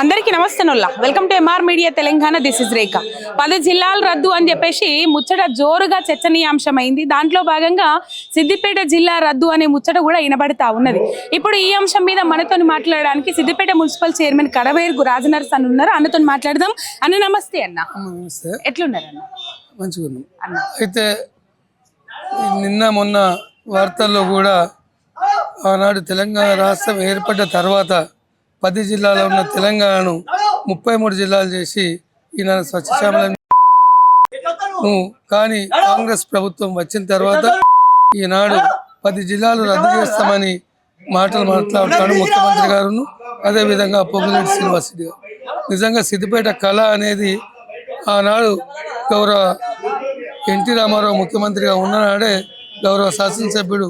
అందరికీ నమస్తేనుల్లా welcome to MR media Telangana this is Rekha పది జిల్లాలు రద్దు అని చెప్పేసి ముచ్చట జోరుగా చర్చనీయాంశమైంది. దాంట్లో భాగంగా సిద్దిపేట జిల్లా రద్దు అనే ముచ్చట కూడా వినబడతా ఉన్నది. ఇప్పుడు ఈ అంశం మీద మనతో మాట్లాడడానికి సిద్దిపేట మున్సిపల్ చైర్మన్ కడవేరు రాజనర్స్ అని ఉన్నారు. అన్నతో మాట్లాడదాం. అన్న నమస్తే అన్న. నమస్తే. ఎట్లున్నారు అన్న? మంచిగా అన్న. అయితే నిన్న మొన్న వార్తల్లో కూడా ఆనాడు తెలంగాణ రాష్ట్రం ఏర్పడ్డ తర్వాత పది జిల్లాలో ఉన్న తెలంగాణను ముప్పై మూడు జిల్లాలు చేసి ఈయన స్వచ్ఛశ్యామలం కానీ కాంగ్రెస్ ప్రభుత్వం వచ్చిన తర్వాత ఈనాడు పది జిల్లాలు రద్దు చేస్తామని మాటలు మాట్లాడుతాడు ముఖ్యమంత్రి గారును. అదేవిధంగా పొంగులేటి శ్రీనివాసరెడ్డి గారు. నిజంగా సిద్దిపేట కళ అనేది ఆనాడు గౌరవ ఎన్టీ రామారావు ముఖ్యమంత్రిగా ఉన్ననాడే గౌరవ శాసనసభ్యుడు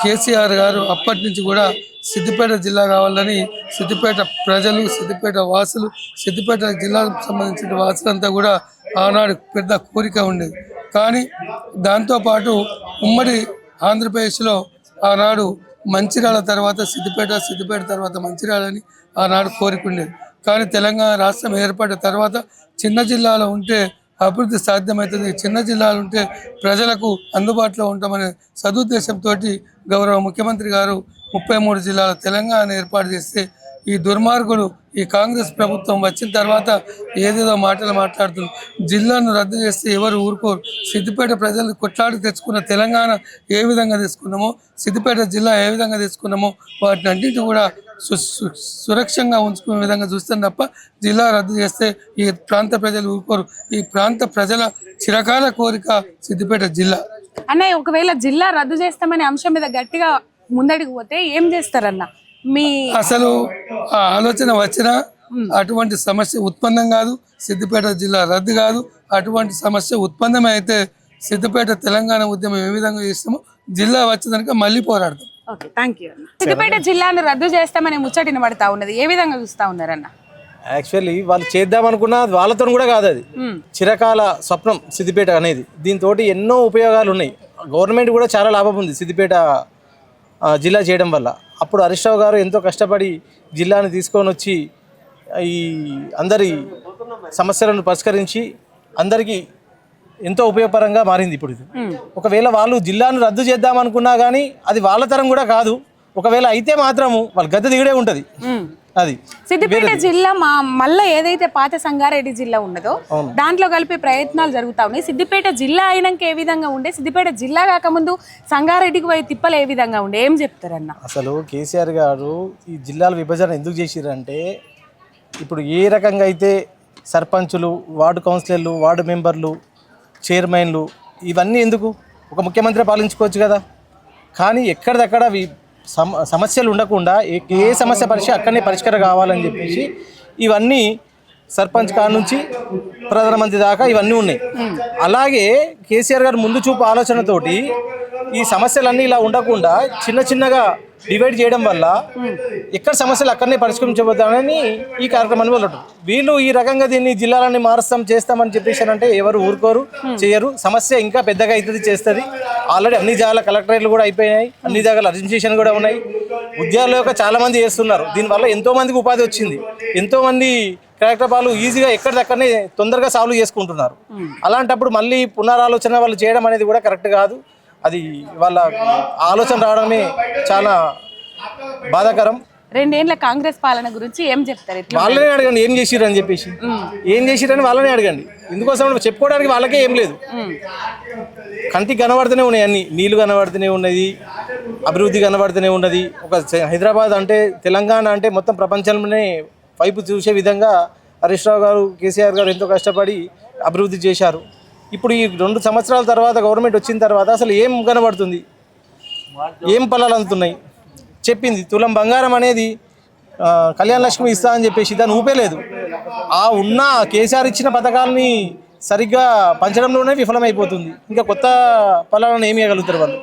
కేసీఆర్ గారు అప్పటి నుంచి కూడా సిద్దిపేట జిల్లా కావాలని సిద్దిపేట ప్రజలు సిద్దిపేట వాసులు సిద్దిపేట జిల్లాకు సంబంధించిన వాసులంతా కూడా ఆనాడు పెద్ద కోరిక ఉండేది. కానీ దాంతోపాటు ఉమ్మడి ఆంధ్రప్రదేశ్లో ఆనాడు మంచిర్యాల తర్వాత సిద్దిపేట సిద్దిపేట తర్వాత మంచిర్యాలని ఆనాడు కోరిక ఉండేది. కానీ తెలంగాణ రాష్ట్రం ఏర్పడిన తర్వాత చిన్న జిల్లాలో ఉంటే అభివృద్ధి సాధ్యమవుతుంది. చిన్న జిల్లాలు ఉంటే ప్రజలకు అందుబాటులో ఉంటామనే సదుద్దేశంతో గౌరవ ముఖ్యమంత్రి గారు ముప్పై మూడు జిల్లాల తెలంగాణ ఏర్పాటు చేస్తే ఈ దుర్మార్గులు ఈ కాంగ్రెస్ ప్రభుత్వం వచ్చిన తర్వాత ఏదేదో మాటలు మాట్లాడుతుంది జిల్లాను రద్దు చేస్తే ఎవరు ఊరుకోరు. సిద్దిపేట ప్రజలు కొట్లాడి తెచ్చుకున్న తెలంగాణ ఏ విధంగా తీసుకున్నామో సిద్దిపేట జిల్లా ఏ విధంగా తీసుకున్నామో వాటిని అన్నింటి కూడా సు సు- సురక్షంగా ఉంచుకునే విధంగా చూస్తాను తప్ప జిల్లా రద్దు చేస్తే ఈ ప్రాంత ప్రజలు ఊరుకోరు. ఈ ప్రాంత ప్రజల చిరకాల కోరిక సిద్దిపేట జిల్లా. అన్నయ్య ఒకవేళ జిల్లా రద్దు చేస్తామనే అంశం మీద గట్టిగా ముందడికి పోతే ఏం చేస్తారన్న? మీ అసలు ఆలోచన వచ్చినా అటువంటి సమస్య ఉత్పన్నం కాదు సిద్దిపేట జిల్లా రద్దు కాదు. అటువంటి సమస్య ఉత్పన్నమే అయితే సిద్దిపేట తెలంగాణ ఉద్యమం ఏ విధంగా చేస్తామో జిల్లా వచ్చేదానికి మళ్ళీ పోరాడతాం. అన్న. సిద్దిపేట జిల్లాను రద్దు చేస్తామనే ముచ్చటిన పడతా ఉన్నది. ఏ విధంగా చూస్తా ఉన్నారన్న? యాక్చువల్లీ వాళ్ళు చేద్దాం అనుకున్నా వాళ్ళతో కూడా కాదు అది. చిరకాల స్వప్నం సిద్దిపేట అనేది. దీంతో ఎన్నో ఉపయోగాలు ఉన్నాయి. గవర్నమెంట్ కూడా చాలా లాభం ఉంది సిద్దిపేట జిల్లా చేయడం వల్ల. అప్పుడు హరీష్ రావు గారు ఎంతో కష్టపడి జిల్లాని తీసుకొని వచ్చి ఈ అందరి సమస్యలను పరిష్కరించి అందరికీ ఎంతో ఉపయోగపరంగా మారింది ఇప్పుడు ఇది. ఒకవేళ వాళ్ళు జిల్లాను రద్దు చేద్దాం అనుకున్నా కానీ అది వాళ్ళ తరం కూడా కాదు. ఒకవేళ అయితే మాత్రము వాళ్ళ గద్దె దిగడే ఉంటుంది. అది. సిద్దిపేట జిల్లా మా మళ్ళీ ఏదైతే పాత సంగారెడ్డి జిల్లా ఉన్నదో దాంట్లో కలిపే ప్రయత్నాలు జరుగుతా ఉన్నాయి. సిద్దిపేట జిల్లా అయినాక ఏ విధంగా ఉండే? సిద్దిపేట జిల్లా కాకముందు సంగారెడ్డికి పోయి తిప్పలు ఏ విధంగా ఉండే? ఏం చెప్తారన్న? అసలు కేసీఆర్ గారు ఈ జిల్లాల విభజన ఎందుకు చేసిరంటే ఇప్పుడు ఏ రకంగా అయితే సర్పంచులు వార్డు కౌన్సిలర్లు వార్డు మెంబర్లు చైర్మన్లు ఇవన్నీ ఎందుకు? ఒక ముఖ్యమంత్రి పాలించుకోవచ్చు కదా. కానీ ఎక్కడిదక్కడ సమస్యలు ఉండకుండా ఏ ఏ సమస్య పరిష్కారం అక్కడనే పరిష్కారం కావాలని చెప్పేసి ఇవన్నీ సర్పంచ్ కాడ నుంచి ప్రధానమంత్రి దాకా ఇవన్నీ ఉన్నాయి. అలాగే కేసీఆర్ గారు ముందు చూపు ఆలోచనతోటి ఈ సమస్యలన్నీ ఇలా ఉండకుండా చిన్న చిన్నగా డివైడ్ చేయడం వల్ల ఎక్కడ సమస్యలు అక్కడనే పరిష్కరించబోతానని ఈ కార్యక్రమాన్ని మొదలటం వీళ్ళు ఈ రకంగా దీన్ని జిల్లాలని మారుస్తాం చేస్తామని చెప్పేసి అంటే ఎవరు ఊరుకోరు చేయరు. సమస్య ఇంకా పెద్దగా అవుతుంది చేస్తుంది. ఆల్రెడీ అన్ని జాగాల కలెక్టరేట్లు కూడా అయిపోయినాయి అన్ని జాగాల రిజిస్ట్రేషన్ కూడా ఉన్నాయి. ఉద్యోగాలు యొక్క చాలా మంది చేస్తున్నారు. దీనివల్ల ఎంతో మందికి ఉపాధి వచ్చింది. ఎంతో మంది కార్యక్రమాలు ఈజీగా ఎక్కడిదక్కడనే తొందరగా సాల్వ్ చేసుకుంటున్నారు. అలాంటప్పుడు మళ్ళీ పునరాలోచన వాళ్ళు చేయడం అనేది కూడా కరెక్ట్ కాదు. అది వాళ్ళ ఆలోచన రావడమే చాలా బాధాకరం. రెండేళ్ళ కాంగ్రెస్ పాలన గురించి ఏం చెప్తారు? వాళ్ళనే అడగండి ఏం చేసిర్రు అని చెప్పేసి. ఏం చేసిరని వాళ్ళనే అడగండి. ఎందుకోసం అంటే చెప్పుకోవడానికి వాళ్ళకే ఏం లేదు. కంటికి కనబడుతూనే ఉన్నాయి అన్ని. నీళ్ళు కనబడుతూనే ఉన్నది అభివృద్ధి కనబడుతూనే ఉన్నది. ఒక హైదరాబాద్ అంటే తెలంగాణ అంటే మొత్తం ప్రపంచంలోనే వైపు చూసే విధంగా హరీష్ రావు గారు కేసీఆర్ గారు ఎంతో కష్టపడి అభివృద్ధి చేశారు. ఇప్పుడు ఈ రెండు సంవత్సరాల తర్వాత గవర్నమెంట్ వచ్చిన తర్వాత అసలు ఏం కనబడుతుంది? ఏం పొలాలు అందుతున్నాయి? చెప్పింది తులం బంగారం అనేది కళ్యాణ లక్ష్మి ఇస్తా అని చెప్పేసి దాన్ని ఊపేలేదు ఆ ఉన్న కేసీఆర్ ఇచ్చిన పథకాలని సరిగ్గా పంచడంలోనే విఫలమైపోతుంది. ఇంకా కొత్త పొలాలను ఏమి ఇవ్వగలుగుతారు వాళ్ళు?